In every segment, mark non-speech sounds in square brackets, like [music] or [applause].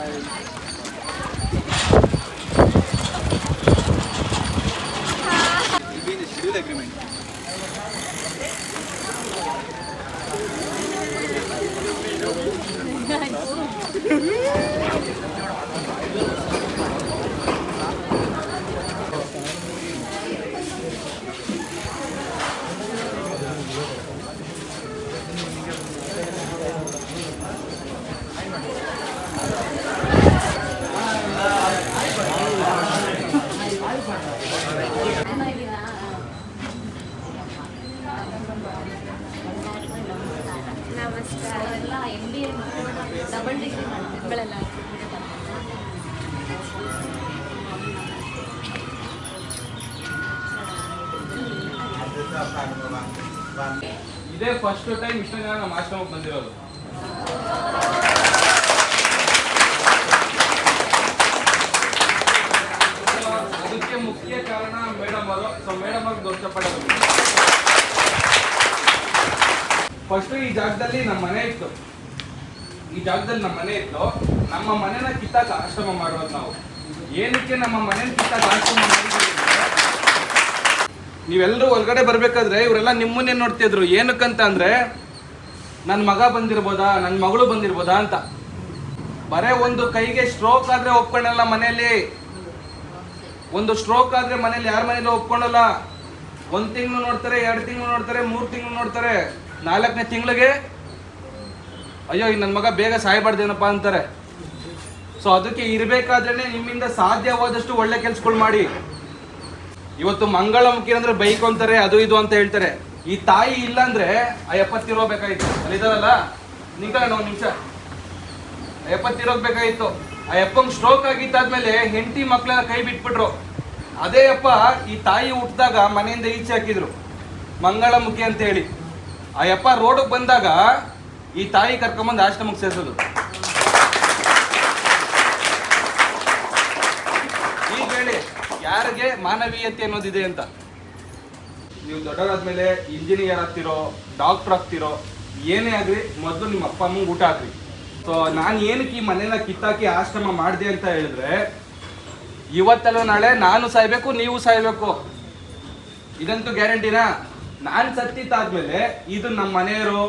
Bye. Double degree ಮಾಡ್ತಿದ್ದಳೆಲ್ಲ ಇದೇ first time ಇಷ್ಟ ಜನ ಆಶ್ರಮಕ್ಕೆ ಬಂದಿರೋದು So, ಅದಕ್ಕೆ ಮುಖ್ಯ ಕಾರಣ ಮೇಡಮ್ ಅವರು ಮೇಡಮ್ ಅವ್ರಿಗೆ ಫಸ್ಟ್ ಈ ಜಾಗದಲ್ಲಿ ನಮ್ಮ ಮನೆ ಇತ್ತು. ಈ ಜಾಗದಲ್ಲಿ ನಮ್ಮ ಮನೆ ಇತ್ತು. ನಮ್ಮ ಮನೆನ ಕಿತ್ತಾಕ ಆಶ್ರಮ ಮಾಡೋದು ನಾವು. ಏನಕ್ಕೆ ನಮ್ಮ ಮನೆ ಕಿತ್ತಾಕ ಆಶ್ರಮ ನೀವೆಲ್ಲರೂ ಒಳಗಡೆ ಬರ್ಬೇಕಾದ್ರೆ ಇವರೆಲ್ಲ ನಿಮ್ಮನ್ನೇ ನೋಡ್ತಿದ್ರು ಏನಕ್ಕಂತ ಅಂದ್ರೆ ನನ್ನ ಮಗ ಬಂದಿರ್ಬೋದಾ ನನ್ನ ಮಗಳು ಬಂದಿರ್ಬೋದಾ ಅಂತ. ಬರೇ ಒಂದು ಕೈಗೆ ಸ್ಟ್ರೋಕ್ ಆದ್ರೆ ಒಪ್ಕೊಂಡಲ್ಲ ಮನೆಯಲ್ಲಿ. ಒಂದು ಸ್ಟ್ರೋಕ್ ಆದ್ರೆ ಮನೇಲಿ ಯಾರ ಮನೇಲಿ ಒಪ್ಕೊಳ್ಳಲ್ಲ ಒಂದು ತಿಂಗಳು ನೋಡ್ತಾರೆ, ಎರಡು ತಿಂಗಳು ನೋಡ್ತಾರೆ, ಮೂರು ತಿಂಗಳು ನೋಡ್ತಾರೆ. ನಾಲ್ಕನೇ ತಿಂಗಳಿಗೆ, ಅಯ್ಯೋ ಈ ನನ್ನ ಮಗ ಬೇಗ ಸಾಯಬಾರ್ದೇನಪ್ಪ ಅಂತಾರೆ. ಸೊ ಅದಕ್ಕೆ ಇರಬೇಕಾದ್ರೆ ನಿಮ್ಮಿಂದ ಸಾಧ್ಯವಾದಷ್ಟು ಒಳ್ಳೆ ಕೆಲ್ಸಗಳು ಮಾಡಿ. ಇವತ್ತು ಮಂಗಳಮುಖಿ ಅಂದ್ರೆ ಬೈಕ್ ಅಂತಾರೆ, ಅದು ಇದು ಅಂತ ಹೇಳ್ತಾರೆ. ಈ ತಾಯಿ ಇಲ್ಲ ಅಂದ್ರೆ ಆ ಎಪ್ಪತ್ತಿರೋಬೇಕಾಯ್ತು ಅಲ್ಲಿದಾರಲ್ಲ ನಿಮಗ ಒಂದು ನಿಮಿಷ. ಎಪ್ಪತ್ತಿರೋಗ್ಬೇಕಾಗಿತ್ತು ಆ ಅಪ್ಪಂಗೆ ಸ್ಟ್ರೋಕ್ ಆಗಿದ್ದಾದ್ಮೇಲೆ ಹೆಂಡತಿ ಮಕ್ಕಳೆಲ್ಲ ಕೈ ಬಿಟ್ಬಿಟ್ರು. ಅದೇ ಅಪ್ಪ, ಈ ತಾಯಿ ಹುಟ್ಟಿದಾಗ ಮನೆಯಿಂದ ಈಚೆ ಹಾಕಿದ್ರು. ಮಂಗಳಮುಖಿ ಅಂತ ಹೇಳಿ ಆ ಯಪ್ಪ ರೋಡಿಗೆ ಬಂದಾಗ ಈ ತಾಯಿ ಕರ್ಕೊಂಬಂದು ಆಶ್ರಮಕ್ಕೆ ಸೇರಿಸೋದು. ಈಗ ಹೇಳಿ ಯಾರಿಗೆ ಮಾನವೀಯತೆ ಅನ್ನೋದಿದೆ ಅಂತ? ನೀವು ದೊಡ್ಡವರಾದ್ಮೇಲೆ ಇಂಜಿನಿಯರ್ ಆಗ್ತಿರೋ ಡಾಕ್ಟರ್ ಆಗ್ತಿರೋ, ಏನೇ ಆಗಲಿ, ಮೊದಲು ನಿಮ್ಮ ಅಪ್ಪ ಅಮ್ಮಂಗೆ ಊಟ ಹಾಕ್ರಿ. ಸೊ ನಾನು ಏನಕ್ಕೆ ಈ ಮನೇನ ಕಿತ್ತಾಕಿ ಆಶ್ರಮ ಮಾಡಿದೆ ಅಂತ ಹೇಳಿದ್ರೆ, ಇವತ್ತಲ್ಲ ನಾಳೆ ನಾನು ಸಾಯ್ಬೇಕು, ನೀವು ಸಾಯ್ಬೇಕು. ಇದಂತೂ ಗ್ಯಾರಂಟಿನಾ? ನಾನು ಸತ್ತಿತ್ತಾದ್ಮೇಲೆ ಇದು ನಮ್ಮ ಮನೆಯವರು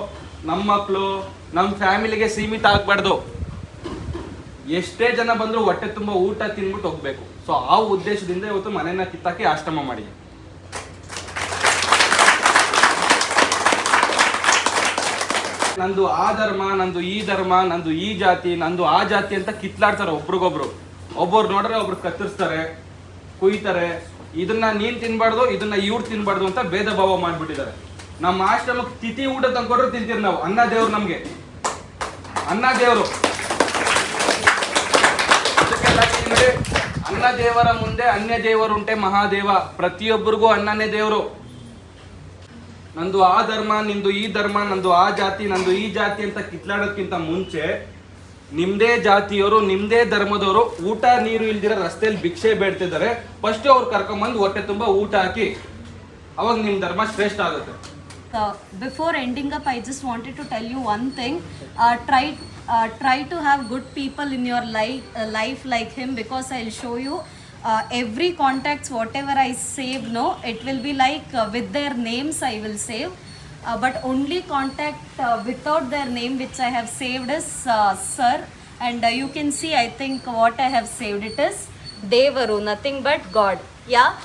ನಮ್ಮ ಮಕ್ಕಳು ನಮ್ಮ ಫ್ಯಾಮಿಲಿಗೆ ಸೀಮಿತ ಆಗ್ಬಾರ್ದು. ಎಷ್ಟೇ ಜನ ಬಂದರೂ ಹೊಟ್ಟೆ ತುಂಬ ಊಟ ತಿನ್ಬಿಟ್ಟು ಹೋಗ್ಬೇಕು. ಸೊ ಆ ಉದ್ದೇಶದಿಂದ ಇವತ್ತು ಮನೇನ ಕಿತ್ತಾಕಿ ಆಶ್ರಮ ಮಾಡಿ ನಂದು ಆ ಧರ್ಮ, ನಂದು ಈ ಧರ್ಮ, ನಂದು ಈ ಜಾತಿ, ನಂದು ಆ ಜಾತಿ ಅಂತ ಕಿತ್ಲಾಡ್ತಾರೆ ಒಬ್ರಿಗೊಬ್ರು. ಒಬ್ಬರು ನೋಡ್ರೆ ಒಬ್ರು ಕತ್ತರಿಸ್ತಾರೆ, ಕುಯ್ತಾರೆ, ಇದನ್ನ ನೀನ್ ತಿನ್ಬಾರ್ದು, ಇದನ್ನ ಇವ್ರು ತಿನ್ಬಾರ್ದು ಅಂತ ಭೇದ ಭಾವ ಮಾಡ್ಬಿಟ್ಟಿದ್ದಾರೆ. ನಮ್ಮ ಆಶ್ರಮಕ್ಕೆ ತಿಥಿ ಊಟ ತಂದ್ಕೊಟ್ರು ತಿಂತೀರಿ ನಾವು ಅನ್ನ ದೇವ್ರು ನಮ್ಗೆ. ಅನ್ನ ದೇವರು. ಅನ್ನ ದೇವರ ಮುಂದೆ ಅನ್ಯ ದೇವರುಂಟೆ ಮಹಾದೇವ, ಪ್ರತಿಯೊಬ್ಬರಿಗೂ ಅನ್ನನೇ ದೇವರು. ನಂದು ಆ ಧರ್ಮ, ನಿಂದು ಈ ಧರ್ಮ, ನಂದು ಆ ಜಾತಿ, ನಂದು ಈ ಜಾತಿ ಅಂತ ಕಿತ್ಲಾಡೋಕ್ಕಿಂತ ಮುಂಚೆ ನಿಮ್ದೇ ಜಾತಿಯವರು, ನಿಮ್ದೇ ಧರ್ಮದವರು ಊಟ ನೀರು ಇಲ್ದಿರ ರಸ್ತೆಯಲ್ಲಿ ಭಿಕ್ಷೆ ಬೇಡ್ತಿದ್ದಾರೆ. ಫಸ್ಟ್ ಅವ್ರು ಕರ್ಕೊಂಡ್ಬಂದು ಹೊಟ್ಟೆ ತುಂಬ ಊಟ ಹಾಕಿ ಅವಾಗ ನಿಮ್ ಧರ್ಮ ಶ್ರೇಷ್ಠ ಆಗುತ್ತೆ. Before ending up I just wanted to tell you one thing try try to have good people in your life like him because I show you Uh, every contacts whatever I save no it will be like uh, with their names I will save. Uh, but only contact uh, without their name which I have saved is uh, sir. And uh, you can see I think what I have saved it is Devaru nothing but God. Yeah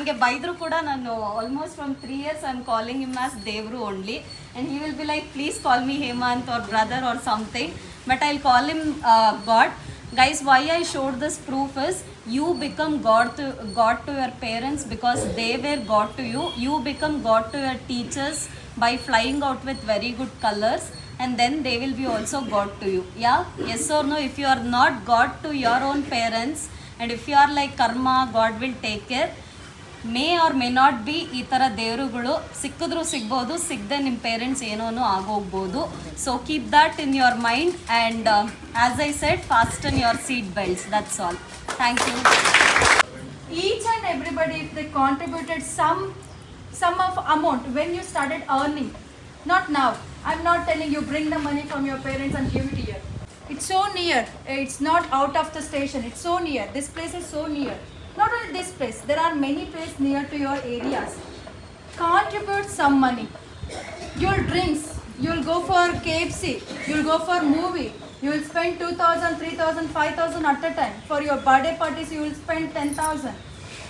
ನನಗೆ ಬೈದ್ರು ಕೂಡ ನಾನು almost from three years I am calling him as ದೇವ್ರು only and he will be like please call me Hemanth or brother or something but I call him god guys why i showed this proof is you become god to god to your parents because they were god to you you become god to your teachers by flying out with very good colors and then they will be also god to you yeah yes or no if you are not god to your own parents and if you are like karma god will take care May or may not be ಈ ಥರ ದೇವರುಗಳು ಸಿಕ್ಕಿದ್ರು ಸಿಗ್ಬೋದು ಸಿಗದೆ ನಿಮ್ಮ parents ಏನೋನು ಆಗೋಗ್ಬೋದು so keep that in your mind and as I said fast in your seat belts that's all thank you each and everybody if they contributed some some of amount when you started earning Not now. I'm not telling you bring the money from your parents and give it here. It's so near. It's not out of the station. It's so near. This place is so near. not only this place, there are many places near to your areas. Contribute some money. You'll drinks. You'll go for KFC. You'll go for movie. You will spend 2,000, 3,000, 5,000 at a time. For your birthday parties, you will spend 10,000.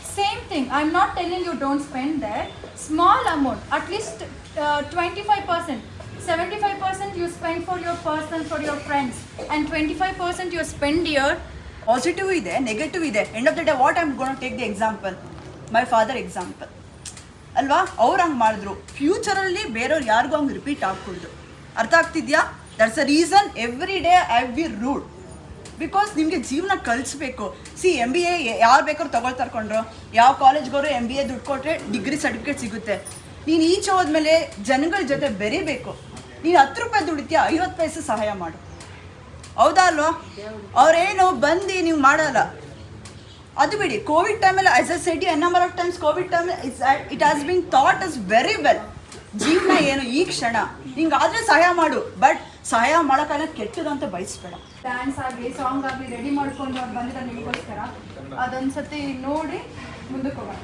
Same thing. I'm not telling you don't spend that. Small amount, at least uh, 25%. 75% you spend for your person, for your friends, and 25% you spend your positive ಇದೆ negative ಇದೆ. End of the day what I'm gonna take the example my father example ಅಲ್ವಾ? ಅವ್ರು ಹಂಗೆ ಮಾಡಿದ್ರು. ಫ್ಯೂಚರಲ್ಲಿ ಬೇರೆಯವ್ರು ಯಾರಿಗೂ ಹಂಗೆ repeat ಆಗ್ಕೊಡ್ದು. ಅರ್ಥ ಆಗ್ತಿದ್ಯಾ? That's a reason every day I we rude because ನಿಮಗೆ ಜೀವನ ಕಲಿಸ್ಬೇಕು. ಸಿ ಎಂ ಬಿ ಎ ಯಾರು ಬೇಕಾದ್ರೂ ತಗೊಳ್ತಾರೆ ಕೊಂಡ್ರು ಯಾವ ಕಾಲೇಜ್ಗೋರು ಎಂ ಬಿ ಎ ದುಡ್ಡು ಕೊಟ್ಟರೆ ಡಿಗ್ರಿ ಸರ್ಟಿಫಿಕೇಟ್ ಸಿಗುತ್ತೆ. ನೀನು ಈಚೆ ಹೋದ್ಮೇಲೆ ಜನಗಳ ಜೊತೆ ಬೆರಿಬೇಕು. ನೀನು ಹತ್ತು ರೂಪಾಯಿ ದುಡಿತೀಯ? ಐವತ್ತು ಪೈಸೆ ಸಹಾಯ ಮಾಡು. ಹೌದಾ ಅಲ್ವಾ? ಅವ್ರೇನು ಬಂದು ನೀವು ಮಾಡಲ್ಲ. ಅದು ಬಿಡಿ ಕೋವಿಡ್ ಟೈಮಲ್ಲಿ as a said n number of times covid time it's it has been thought is very well ಜೀವನ ಏನು, ಈ ಕ್ಷಣ. ಹಿಂಗಾದ್ರೆ ಸಹಾಯ ಮಾಡು ಬಟ್ ಸಹಾಯ ಮಾಡೋಕ್ಕಾಗ ಕೆಟ್ಟದಂತ ಬಯಸ್ಬೇಡ. ಡ್ಯಾನ್ಸ್ ಆಗಲಿ ಸಾಂಗ್ ಆಗಲಿ ರೆಡಿ ಮಾಡ್ಕೊಂಡು ಅವ್ರು ಬಂದಿದ್ದಾರೆ ನಿಮಗೋಸ್ಕರ. ಅದೊಂದ್ಸತಿ ನೋಡಿ ಮುಂದಕ್ಕೆ ಹೋಗೋಣ.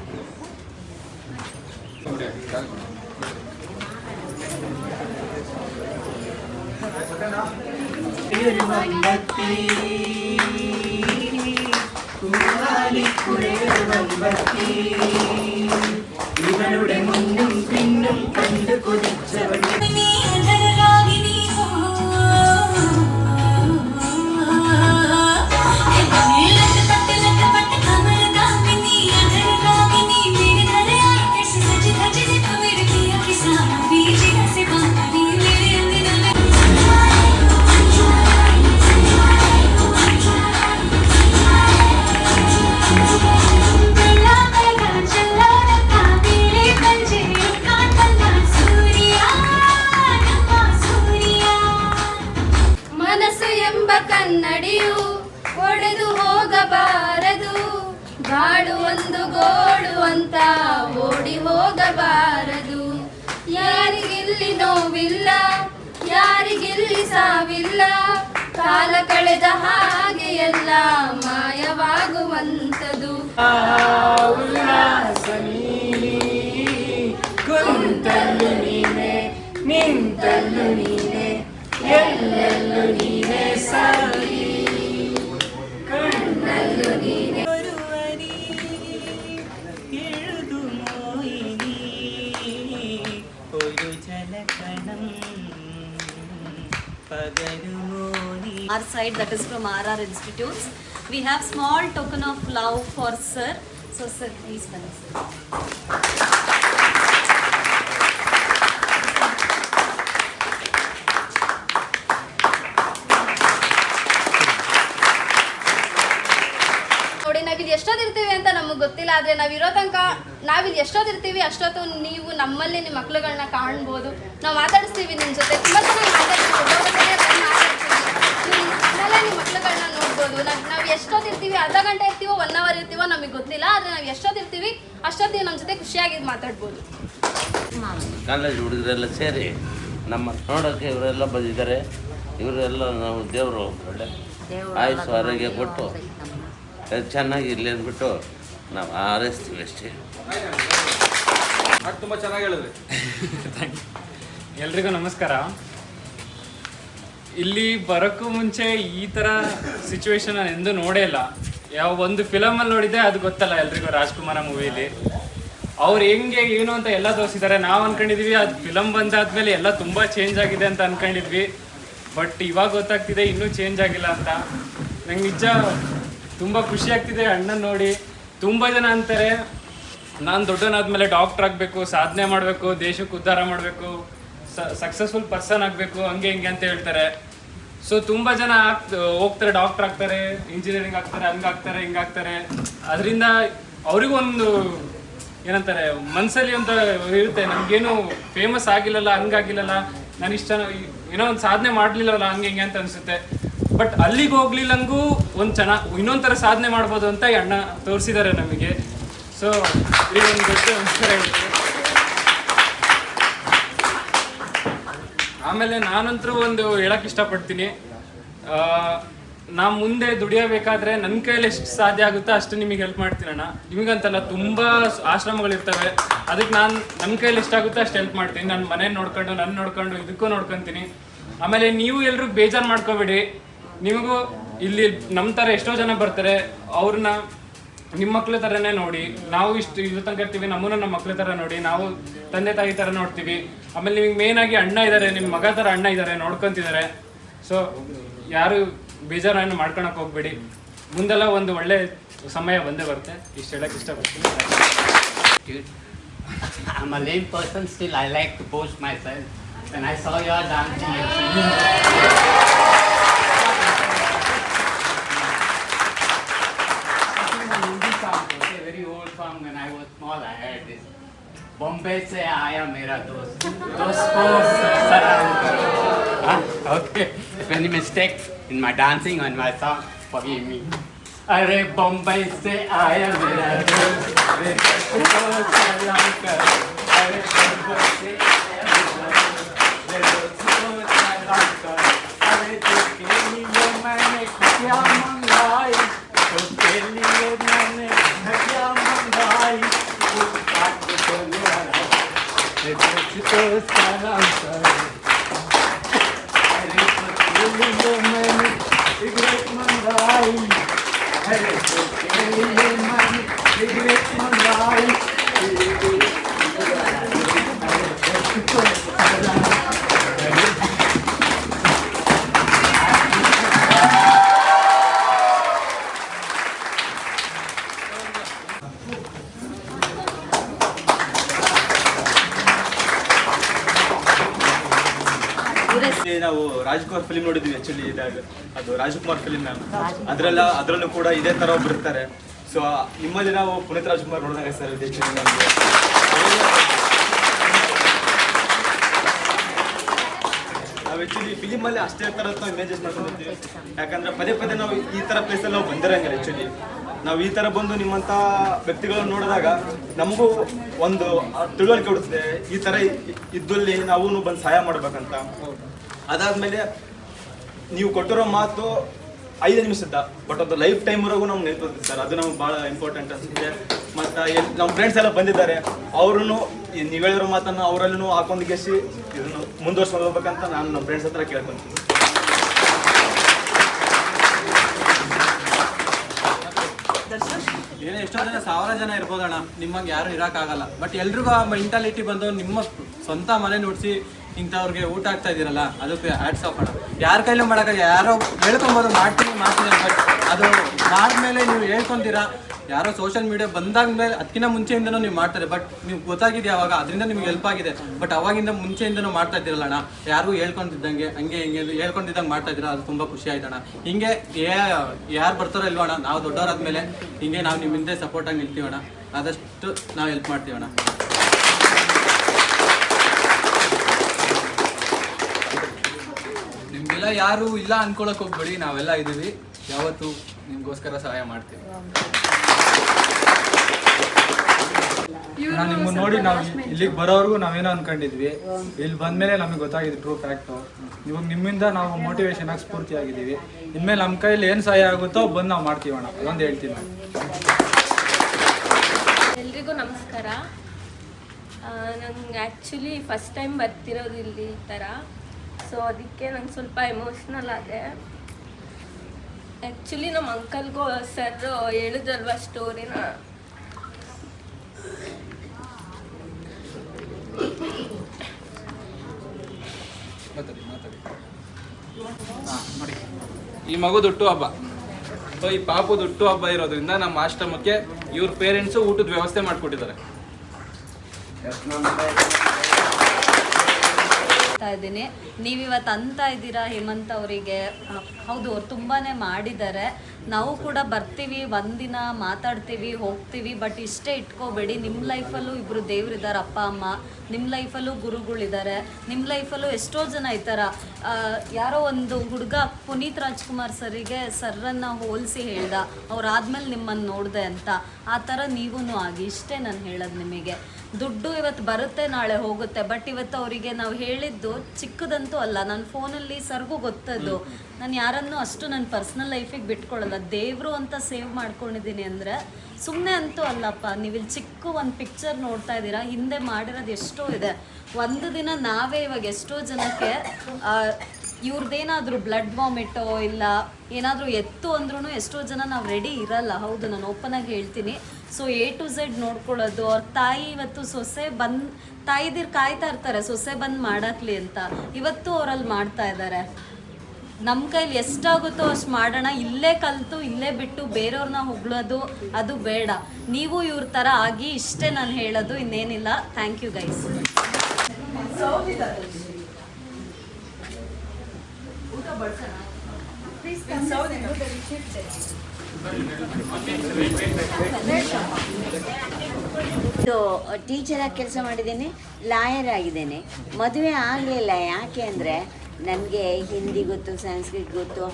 ഇവനുടെ മുന്നും പിന്നും കണ്ടു കൊതിച്ചവൻ ಯಾರಿಗಿಲ್ಲಿ ನೋವಿಲ್ಲ ಯಾರಿಗಿಲ್ಲಿ ಸಾವಿಲ್ಲ, ಕಾಲ ಕಳೆದ ಹಾಗೆ ಎಲ್ಲ ಮಾಯವಾಗುವಂಥದು. ಕುಂತಲ್ಲು ನೀನೆ, ನಿಂತಲ್ಲು ನೀನೆ, ಎಲ್ಲೆಲ್ಲೂ ನೀನೆ ಸಾಗಿ. our side that is from RR Institutes. We have small token of love for sir. So sir, please come. Sir. ನೋಡಿ ನಾವಿಲ್ಲಿ ಎಷ್ಟೊತ್ತಿರ್ತೀವಿ ಅಂತ ನಮಗೆ ಗೊತ್ತಿಲ್ಲ ಆದರೆ ನಾವಿರೋ ತನಕ ನಾವಿಲ್ಲಿ ಎಷ್ಟೊತ್ತಿರ್ತೀವಿ ಅಷ್ಟೊತ್ತು ನೀವು ನಮ್ಮಲ್ಲಿ ನಿಮ್ಮ ಮಕ್ಳುಗಳನ್ನ ಕಾಣ್ಬೋದು ನಾವು ಮಾತಾಡಿಸ್ತೀವಿ ನಿಮ್ಮ ಜೊತೆ ತುಂಬ ಚೆನ್ನಾಗಿ ಮಾತಾಡ್ತೀವಿ ಮಕ್ಳುಗಳನ್ನ ನೋಡ್ಬೋದು. ನಾವು ನಾವು ಎಷ್ಟೊತ್ತಿರ್ತೀವಿ ಅರ್ಧ ಗಂಟೆ ಇರ್ತೀವೋ ಒನ್ ಅವರ್ ಇರ್ತೀವೋ ನಮಗೆ ಗೊತ್ತಿಲ್ಲ. ಆದರೆ ನಾವು ಎಷ್ಟೊತ್ತಿರ್ತೀವಿ ಅಷ್ಟೊತ್ತಿಗೆ ನಮ್ಮ ಜೊತೆ ಖುಷಿಯಾಗಿ ಮಾತಾಡ್ಬೋದು. ಕಾಲೇಜ್ ಹುಡುಗರೆಲ್ಲ ಸೇರಿ ನಮ್ಮ ನೋಡೋಕ್ಕೆ ಇವರೆಲ್ಲ ಬಂದಿದ್ದಾರೆ. ಇವರೆಲ್ಲ ನಾವು ದೇವರು ಒಳ್ಳೆ ಆಯುಷ್ ಆರೋಗ್ಯ ಕೊಟ್ಟು ಚೆನ್ನಾಗಿ ಇರಲಿ ಅಂದ್ಬಿಟ್ಟು ನಾವು ಆರೈಸ್ತೀವಿ ಅಷ್ಟೇ. ಅದು ತುಂಬ ಚೆನ್ನಾಗಿ ಹೇಳಿದ್ರಿ. [laughs] ಎಲ್ರಿಗೂ ನಮಸ್ಕಾರ. ಇಲ್ಲಿ ಬರೋಕ್ಕೂ ಮುಂಚೆ ಈ ಥರ ಸಿಚುವೇಶನ್ ನಾನು ಎಂದೂ ನೋಡೇ ಇಲ್ಲ. ಯಾವ ಒಂದು ಫಿಲಮಲ್ಲಿ ನೋಡಿದ್ದೆ, ಅದು ಗೊತ್ತಲ್ಲ ಎಲ್ರಿಗೂ ರಾಜ್ಕುಮಾರ ಮೂವಿಲಿ. ಅವ್ರು ಹೆಂಗೆ ಏನು ಅಂತ ಎಲ್ಲ ತೋರಿಸಿದ್ದಾರೆ ನಾವು ಅನ್ಕೊಂಡಿದ್ವಿ, ಅದು ಫಿಲಮ್ ಬಂದಾದ್ಮೇಲೆ ಎಲ್ಲ ತುಂಬ ಚೇಂಜ್ ಆಗಿದೆ ಅಂತ ಅನ್ಕೊಂಡಿದ್ವಿ. ಬಟ್ ಇವಾಗ ಗೊತ್ತಾಗ್ತಿದೆ, ಇನ್ನೂ ಚೇಂಜ್ ಆಗಿಲ್ಲ ಅಂತ. ನಂಗೆ ನಿಜ ತುಂಬ ಖುಷಿ ಆಗ್ತಿದೆ ಅಣ್ಣನ ನೋಡಿ. ತುಂಬ ಜನ ಅಂತಾರೆ, ನಾನು ದೊಡ್ಡನಾದ್ಮೇಲೆ ಡಾಕ್ಟರ್ ಆಗಬೇಕು, ಸಾಧನೆ ಮಾಡಬೇಕು, ದೇಶಕ್ಕೆ ಉದ್ಧಾರ ಮಾಡಬೇಕು ಸಕ್ಸಸ್ಫುಲ್ ಪರ್ಸನ್ ಆಗಬೇಕು, ಹಂಗೆ ಹಿಂಗೆ ಅಂತ ಹೇಳ್ತಾರೆ. ಸೊ ತುಂಬಾ ಜನ ಹೋಗ್ತಾರೆ ಡಾಕ್ಟರ್ ಆಗ್ತಾರೆ ಇಂಜಿನಿಯರಿಂಗ್ ಆಗ್ತಾರೆ, ಹಂಗಾಗ್ತಾರೆ, ಹಿಂಗಾಗ್ತಾರೆ. ಅದರಿಂದ ಅವ್ರಿಗೊಂದು, ಏನಂತಾರೆ ಮನಸ್ಸಲ್ಲಿ ಒಂದು ಇರುತ್ತೆ ನಮ್ಗೇನು ಫೇಮಸ್ ಆಗಿಲ್ಲಲ್ಲ, ಹಂಗಾಗಿಲ್ಲಲ್ಲ, ನಾನು ಇಷ್ಟ ಏನೋ ಒಂದು ಸಾಧನೆ ಮಾಡಲಿಲ್ಲವಲ್ಲ, ಹಂಗೆ ಹಿಂಗೆ ಅಂತ ಅನಿಸುತ್ತೆ. ಬಟ್ ಅಲ್ಲಿಗೆ ಹೋಗ್ಲಿಲ್ಲಂಗೂ ಒಂದು ಚೆನ್ನಾಗಿ ಇನ್ನೊಂದು ಥರ ಸಾಧನೆ ಮಾಡ್ಬೋದು ಅಂತ ಅಣ್ಣ ತೋರಿಸಿದ್ದಾರೆ ನಮಗೆ. ಸೊ ಇದೊಂದು ದೊಡ್ಡ ನಮಸ್ಕಾರ ಆಮೇಲೆ ನಾನಂತರೂ ಒಂದು ಹೇಳಕ್ ಇಷ್ಟಪಡ್ತೀನಿ. ನಾ ಮುಂದೆ ದುಡಿಯಬೇಕಾದ್ರೆ ನನ್ನ ಕೈಯಲ್ಲಿ ಎಷ್ಟು ಸಾಧ್ಯ ಆಗುತ್ತೋ ಅಷ್ಟು ನಿಮಗೆ ಹೆಲ್ಪ್ ಮಾಡ್ತೀನಣ್ಣ ನಿಮಗಂತಲ್ಲ ತುಂಬ ಆಶ್ರಮಗಳಿರ್ತವೆ. ಅದಕ್ಕೆ ನಾನು ನನ್ನ ಕೈಯಲ್ಲಿ ಎಷ್ಟಾಗುತ್ತೋ ಅಷ್ಟು ಹೆಲ್ಪ್ ಮಾಡ್ತೀನಿ. ನನ್ನ ಮನೆ ನೋಡ್ಕೊಂಡು ನನ್ನ ನೋಡ್ಕೊಂಡು, ಇದಕ್ಕೂ ನೋಡ್ಕೊತೀನಿ. ಆಮೇಲೆ ನೀವು ಎಲ್ಲರೂ ಬೇಜಾರು ಮಾಡ್ಕೋಬೇಡಿ. ನಿಮಗೂ ಇಲ್ಲಿ ನಮ್ಮ ಥರ ಎಷ್ಟೋ ಜನ ಬರ್ತಾರೆ. ಅವ್ರನ್ನ ನಿಮ್ಮ ಮಕ್ಳ ಥರನೇ ನೋಡಿ ನಾವು ಇಷ್ಟು ಇದು ತನಕ ಇರ್ತೀವಿ ನಮ್ಮನ್ನ ನಮ್ಮ ಮಕ್ಳ ಥರ ನೋಡಿ ನಾವು ತಂದೆ ತಾಯಿ ಥರ ನೋಡ್ತೀವಿ. ಆಮೇಲೆ ನಿಮಗೆ ಮೇನ್ ಆಗಿ ಅಣ್ಣ ಇದ್ದಾರೆ ನಿಮ್ಮ ಮಗ ಥರ ಅಣ್ಣ ಇದ್ದಾರೆ ನೋಡ್ಕೊತಿದ್ದಾರೆ ಸೊ ಯಾರು ಬೇಜಾರನ್ನು ಮಾಡ್ಕೊಳಕ್ ಹೋಗ್ಬೇಡಿ. ಮುಂದೆಲ್ಲ ಒಂದು ಒಳ್ಳೆ ಸಮಯ ಬಂದೇ ಬರುತ್ತೆ. ಇಷ್ಟು ಹೇಳಕ್ಕೆ ಇಷ್ಟಪಡ್ತೀನಿ. I'm a lame person, still I like to post myself. And I saw your dancing, Bombay से आया मेरा दोस्त। दोस्त mistake in my dancing on my song forgive me अरे बॉम्बे से आया मेरा दोस्त। दोस्त सलाम करो। अरे बॉम्बे से ನಾವು ರಾಜ್ಕುಮಾರ್ ಫಿಲ್ಮ್ ನೋಡಿದ್ವಿ ಆಕ್ಚುಲಿ ಇದಾಗ ಅದು ರಾಜ್ಕುಮಾರ್ ಫಿಲ್ಮ್ ಅದ್ರಲ್ಲ ಅದ್ರಲ್ಲೂ ಕೂಡ ಇದೇ ತರ ಒಬ್ರು ಇರ್ತಾರೆ. ಸೊ ನಿಮ್ಮಲ್ಲಿ ನಾವು ಪುನೀತ್ ರಾಜ್ಕುಮಾರ್ ನೋಡಿದಾಗ ಸರ್ ನಾವು ಆಕ್ಚುಲಿ ಫಿಲಿಮ್ ಅಲ್ಲಿ ಅಷ್ಟೇ ತರ ಇಮೇಜಸ್ ಮಾಡ್ಕೊಂಡಿರ್ತೀವಿ ಯಾಕಂದ್ರೆ ಪದೇ ಪದೇ ನಾವು ಈ ತರ ಪ್ಲೇಸ್ ಅಲ್ಲಿ ನಾವು ಬಂದಿರಂಗಿಲ್ಲ ಆಕ್ಚುಲಿ ನಾವು ಈ ತರ ಬಂದು ನಿಮ್ಮಂತ ವ್ಯಕ್ತಿಗಳನ್ನು ನೋಡಿದಾಗ ನಮಗೂ ಒಂದು ತಿಳುವಳಿಕೆ ಕೊಡುತ್ತೆ ಈ ತರ ಇದ್ದಲ್ಲಿ ನಾವು ಬಂದು ಸಹಾಯ ಮಾಡ್ಬೇಕಂತ. ಅದಾದ್ಮೇಲೆ ನೀವು ಕೊಟ್ಟಿರೋ ಮಾತು ಐದು ನಿಮಿಷದ ಬಟ್ ಅದು ಲೈಫ್ ಟೈಮ್ವರೆಗೂ ನಮ್ಗೆ ನೆನಪಿರುತ್ತೆ ಸರ್. ಅದು ನಮ್ಗೆ ಭಾಳ ಇಂಪಾರ್ಟೆಂಟ್ ಅನ್ಸುತ್ತೆ. ಮತ್ತು ನಮ್ಮ ಫ್ರೆಂಡ್ಸ್ ಎಲ್ಲ ಬಂದಿದ್ದಾರೆ. ಅವ್ರೂ ನೀವು ಹೇಳಿರೋ ಮಾತನ್ನು ಅವರಲ್ಲೂ ಹಾಕೊಂಡು ಗೆಸಿ ಇದನ್ನು ಮುಂದುವರ್ಸ್ಕೊಂಡು ಹೋಗ್ಬೇಕಂತ ನಾನು ನಮ್ಮ ಫ್ರೆಂಡ್ಸ್ ಹತ್ರ ಕೇಳ್ಕೊತೀನಿ. ಏನೇ ಎಷ್ಟೋ ಜನ, ಸಾವಿರ ಜನ ಇರ್ಬೋದಣ್ಣ. ನಿಮ್ಮಂಗೆ ಯಾರು ಇರೋಕ್ಕಾಗಲ್ಲ ಬಟ್ ಎಲ್ರಿಗೂ ಆ ಮೆಂಟಾಲಿಟಿ ಬಂದು ನಿಮ್ಮ ಸ್ವಂತ ಮನೆ ನುಡ್ಸಿ ಇಂಥವ್ರಿಗೆ ಊಟ ಆಗ್ತಾ ಇದೀರಲ್ಲ, ಅದಕ್ಕೆ ಹ್ಯಾಟ್ಸ್ ಆಫ್ ಮಾಡೋಣ ಯಾರ ಕೈಲೂ ಮಾಡೋಕ್ಕಾಗ ಯಾರೋ ಹೇಳ್ಕೊಬೋದು, ಮಾಡ್ತೀನಿ ಮಾಡ್ತೀನಿ ಬಟ್ ಅದು ಮಾಡಿದ್ಮೇಲೆ ನೀವು ಹೇಳ್ಕೊಂತೀರಾ? ಯಾರೋ ಸೋಷಿಯಲ್ ಮೀಡಿಯಾ ಬಂದಾಗ ಮೇಲೆ ಅದಕ್ಕಿಂತ ಮುಂಚೆಯಿಂದನೂ ನೀವು ಮಾಡ್ತಾರೆ. ಬಟ್ ನೀವು ಗೊತ್ತಾಗಿದೆ ಅವಾಗ? ಅದರಿಂದ ನಿಮ್ಗೆ ಹೆಲ್ಪ್ ಆಗಿದೆ. ಬಟ್ ಅವಾಗಿಂದ ಮುಂಚೆಯಿಂದನೂ ಮಾಡ್ತಾ ಇದ್ದೀರಲ್ಲ ಅಣ್ಣ. ಯಾರಿಗೂ ಹೇಳ್ಕೊಂತಿದ್ದಂಗೆ, ಹಂಗೆ, ಹಿಂಗೆ ಹೇಳ್ಕೊಂಡಿದ್ದಂಗೆ ಮಾಡ್ತಾ ಇದ್ದೀರಾ? ಅದು ತುಂಬ ಖುಷಿ ಆಯ್ತಣ್ಣ ಹಿಂಗೆ ಯಾರು ಬರ್ತಾರೋ ಇಲ್ವೋ ಅಣ್ಣ, ನಾವು ದೊಡ್ಡವರಾದ್ಮೇಲೆ ಹಿಂಗೆ ನಾವು ನಿಮ್ಮ ಹಿಂದೆ ಸಪೋರ್ಟ್ ಆಗಿ ನಿಲ್ತೀವಣ್ಣ ಆದಷ್ಟು ನಾವು ಹೆಲ್ಪ್ ಮಾಡ್ತೀವಣ್ಣ ಯಾರು ಇಲ್ಲ ಅನ್ಕೊಳಕ್ ಹೋಗ್ಬೇಡಿ ನಾವೆಲ್ಲ ಇದೀವಿ. ಯಾವತ್ತು ನಿಮ್ಗೋಸ್ಕರ ಸಹಾಯ ಮಾಡ್ತೀವಿ. ನಾನು ನಿಮ್ಮನ್ನ ನೋಡಿ ನಾವು ಇಲ್ಲಿಗೆ ಬರೋವರೆಗೂ ನಾವೇನೋ ಅನ್ಕೊಂಡಿದ್ವಿ. ಇಲ್ಲಿ ಬಂದ್ಮೇಲೆ ನಮಗೆ ಗೊತ್ತಾಗಿದೆ ಟ್ರೂ ಫ್ಯಾಕ್ಟು ಇವಾಗ ನಿಮ್ಮಿಂದ ನಾವು ಮೋಟಿವೇಶನ್ ಆಗಿ ಸ್ಫೂರ್ತಿ ಆಗಿದ್ದೀವಿ ಇನ್ಮೇಲೆ ನಮ್ಮ ಕೈಯಲ್ಲಿ ಏನು ಸಹಾಯ ಆಗುತ್ತೋ ಬಂದು ನಾವು ಮಾಡ್ತೀವಣ್ಣ ಅದೊಂದು ಹೇಳ್ತೀನಿ ನಾನು. ಎಲ್ರಿಗೂ ನಮಸ್ಕಾರ. ನಂಗೆ ಆ್ಯಕ್ಚುಲಿ ಫಸ್ಟ್ ಟೈಮ್ ಬರ್ತಿರೋದು ಇಲ್ಲಿ ಈ ಥರ ಸೊ ಅದಕ್ಕೆ ನಂಗೆ ಸ್ವಲ್ಪ ಎಮೋಷ್ನಲ್ ಆದೆ. ಆ್ಯಕ್ಚುಲಿ ನಮ್ಮ ಅಂಕಲ್ಗೂ ಸರ್ ಹೇಳಿದ್ರಲ್ವ ಸ್ಟೋರಿನ ಮಾತಾಡಿ ಮಾತಾಡಿ. ಈ ಮಗು ದುಟ್ಟು ಹಬ್ಬ. ಸೊ ಈ ಪಾಪದ ದುಟ್ಟು ಹಬ್ಬ ಇರೋದ್ರಿಂದ ನಮ್ಮ ಆಶ್ರಮಕ್ಕೆ ಇವ್ರ ಪೇರೆಂಟ್ಸು ಊಟದ ವ್ಯವಸ್ಥೆ ಮಾಡಿಕೊಟ್ಟಿದ್ದಾರೆ. ಇದ್ದೀನಿ. ನೀವಿವತ್ತು ಅಂತ ಇದ್ದೀರಾ ಹೇಮಂತ್ ಅವರಿಗೆ? ಹೌದು, ಅವ್ರು ತುಂಬಾ ಮಾಡಿದ್ದಾರೆ. ನಾವು ಕೂಡ ಬರ್ತೀವಿ, ಒಂದಿನ ಮಾತಾಡ್ತೀವಿ, ಹೋಗ್ತೀವಿ, ಬಟ್ ಇಷ್ಟೇ ಇಟ್ಕೋಬೇಡಿ. ನಿಮ್ಮ ಲೈಫಲ್ಲೂ ಇಬ್ಬರು ದೇವರಿದ್ದಾರೆ, ಅಪ್ಪ, ಅಮ್ಮ. ನಿಮ್ಮ ಲೈಫಲ್ಲೂ ಗುರುಗಳಿದ್ದಾರೆ. ನಿಮ್ಮ ಲೈಫಲ್ಲೂ ಎಷ್ಟೋ ಜನ ಈ ಥರ ಯಾರೋ ಒಂದು ಹುಡುಗ ಪುನೀತ್ ರಾಜ್ಕುಮಾರ್ ಸರಿಗೆ ಸರ್ರನ್ನು ಹೋಲಿಸಿ ಹೇಳ್ದ, ಅವ್ರಾದ್ಮೇಲೆ ನಿಮ್ಮನ್ನು ನೋಡಿದೆ ಅಂತ. ಆ ಥರ ನೀವೂ ಆಗಿ. ಇಷ್ಟೇ ನಾನು ಹೇಳೋದು ನಿಮಗೆ. ದುಡ್ಡು ಇವತ್ತು ಬರುತ್ತೆ ನಾಳೆ ಹೋಗುತ್ತೆ. ಬಟ್ ಇವತ್ತು ಅವರಿಗೆ ನಾವು ಹೇಳಿದ್ದು ಚಿಕ್ಕದಂತೂ ಅಲ್ಲ. ನನ್ನ ಫೋನಲ್ಲಿ ಸರ್ಗೂ ಗೊತ್ತದ್ದು ನಾನು ಯಾರನ್ನೂ ಅಷ್ಟು ನನ್ನ ಪರ್ಸ್ನಲ್ ಲೈಫಿಗೆ ಬಿಟ್ಕೊಳ್ಳಲ್ಲ. ದೇವರು ಅಂತ ಸೇವ್ ಮಾಡ್ಕೊಂಡಿದ್ದೀನಿ ಅಂದರೆ ಸುಮ್ಮನೆ ಅಂತೂ ಅಲ್ಲಪ್ಪ ನೀವಿಲ್ಲಿ ಇಲ್ಲಿ ಚಿಕ್ಕ ಒಂದು ಪಿಕ್ಚರ್ ನೋಡ್ತಾ ಇದ್ದೀರಾ? ಹಿಂದೆ ಮಾಡಿರೋದು ಎಷ್ಟೋ ಇದೆ. ಒಂದು ದಿನ ನಾವೇ ಇವಾಗ ಎಷ್ಟೋ ಜನಕ್ಕೆ ಇವ್ರದ್ದೇನಾದರೂ ಬ್ಲಡ್ ವಾಮಿಟೋ ಇಲ್ಲ ಏನಾದರೂ ಎತ್ತು ಅಂದ್ರೂ ಎಷ್ಟೋ ಜನ ನಾವು ರೆಡಿ ಇರಲ್ಲ. ಹೌದು ನಾನು ಓಪನಾಗಿ ಹೇಳ್ತೀನಿ. ಸೊ ಎ ಟು ಝೆಡ್ ನೋಡ್ಕೊಳ್ಳೋದು ಅವ್ರ ತಾಯಿ ಇವತ್ತು ಸೊಸೆ ಬಂದು ತಾಯಿದಿರು ಕಾಯ್ತಾ ಇರ್ತಾರೆ ಸೊಸೆ ಬಂದು ಮಾಡಾಕ್ಲಿ ಅಂತ. ಇವತ್ತು ಅವರಲ್ಲಿ ಮಾಡ್ತಾ ಇದ್ದಾರೆ ನಮ್ಮ ಕೈಲಿ ಎಷ್ಟಾಗುತ್ತೋ ಅಷ್ಟು ಮಾಡೋಣ. ಇಲ್ಲೇ ಕಲಿತು ಇಲ್ಲೇ ಬಿಟ್ಟು ಬೇರೆಯವ್ರನ್ನ ಹೊಗಳೋದು ಅದು ಬೇಡ. ನೀವು ಇವ್ರ ಥರ ಆಗಿ ಇಷ್ಟೇ ನಾನು ಹೇಳೋದು ಇನ್ನೇನಿಲ್ಲ. ಥ್ಯಾಂಕ್ ಯು ಗೈಸ್ ಇದು ಟೀಚರಾಗಿ ಕೆಲಸ ಮಾಡಿದ್ದೇನೆ ಲಾಯರ್ ಆಗಿದ್ದೇನೆ ಮದುವೆ ಆಗಲಿಲ್ಲ, ಯಾಕೆ ಅಂದರೆ ನನಗೆ ಹಿಂದಿ ಗೊತ್ತು, ಸಂಸ್ಕೃತ್ ಗೊತ್ತು,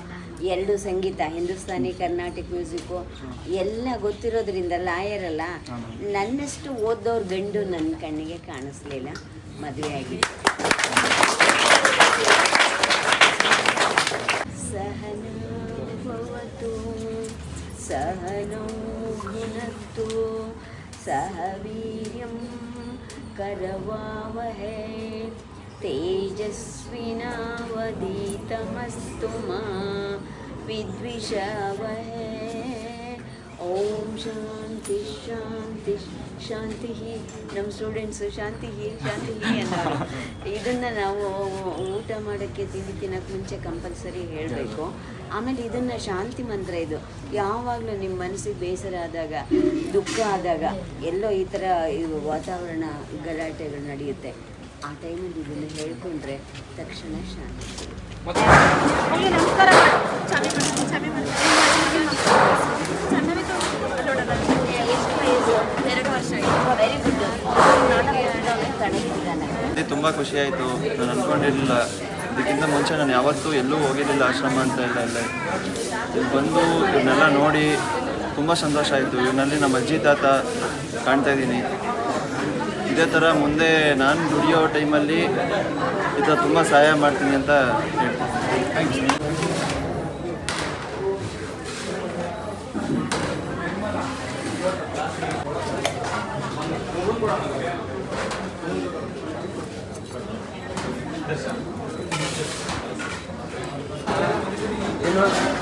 ಎರಡು ಸಂಗೀತ, ಹಿಂದೂಸ್ತಾನಿ, ಕರ್ನಾಟಕ ಮ್ಯೂಸಿಕ್ಕು ಎಲ್ಲ ಗೊತ್ತಿರೋದ್ರಿಂದ ಲಾಯರ್ ಅಲ್ಲ. ನನ್ನಷ್ಟು ಓದೋರು ಗಂಡು ನನ್ನ ಕಣ್ಣಿಗೆ ಕಾಣಿಸ್ಲಿಲ್ಲ, ಮದುವೆ ಆಗಿದೆ सह वीर्यं करवावहै तेजस्विनावधीतमस्तु मा विद्विषावहै ॐ ಶಾಂತಿ ಶಾಂತಿ ಶಾಂತಿ ನಮ್ಮ ಸ್ಟೂಡೆಂಟ್ಸು ಶಾಂತಿ ಶಾಂತಿ ಅನ್ನೋರು [laughs] ಇದನ್ನು ನಾವು ಊಟ ಮಾಡೋಕ್ಕೆ ತಿಂಡಿ ತಿನ್ನೋಕ್ಕೆ ಮುಂಚೆ ಕಂಪಲ್ಸರಿ ಹೇಳಬೇಕು ಆಮೇಲೆ ಇದನ್ನು ಶಾಂತಿ ಮಂತ್ರ ಇದು. ಯಾವಾಗಲೂ ನಿಮ್ಮ ಮನಸ್ಸಿಗೆ ಬೇಸರ ಆದಾಗ, ದುಃಖ ಆದಾಗ ಎಲ್ಲೋ ಈ ಥರ ಇದು ವಾತಾವರಣ ಗಲಾಟೆಗಳು ನಡೆಯುತ್ತೆ. ಆ ಟೈಮಲ್ಲಿ ಇದನ್ನು ಹೇಳ್ಕೊಂಡ್ರೆ ತಕ್ಷಣ ಶಾಂತಿ ತುಂಬ ಖುಷಿ ಆಯಿತು. ನಾನು ಅಂದ್ಕೊಂಡಿರಲಿಲ್ಲ ಇದಕ್ಕಿಂತ ಮುಂಚೆ ನಾನು ಯಾವತ್ತೂ ಎಲ್ಲೂ ಹೋಗಿರಲಿಲ್ಲ ಆಶ್ರಮ ಅಂತ ಎಲ್ಲ ಇಲ್ಲಿ ಬಂದು ಇವನ್ನೆಲ್ಲ ನೋಡಿ ತುಂಬ ಸಂತೋಷ ಆಯಿತು. ಇವನಲ್ಲಿ ನಮ್ಮ ಅಜ್ಜಿ, ತಾತ ಕಾಣ್ತಾ ಇದ್ದೀನಿ. ಇದೇ ಥರ ಮುಂದೆ ನಾನು ದುಡಿಯೋ ಟೈಮಲ್ಲಿ ಈ ಥರ ತುಂಬ ಸಹಾಯ ಮಾಡ್ತೀನಿ ಅಂತ ಹೇಳ್ತೀನಿ. Thank.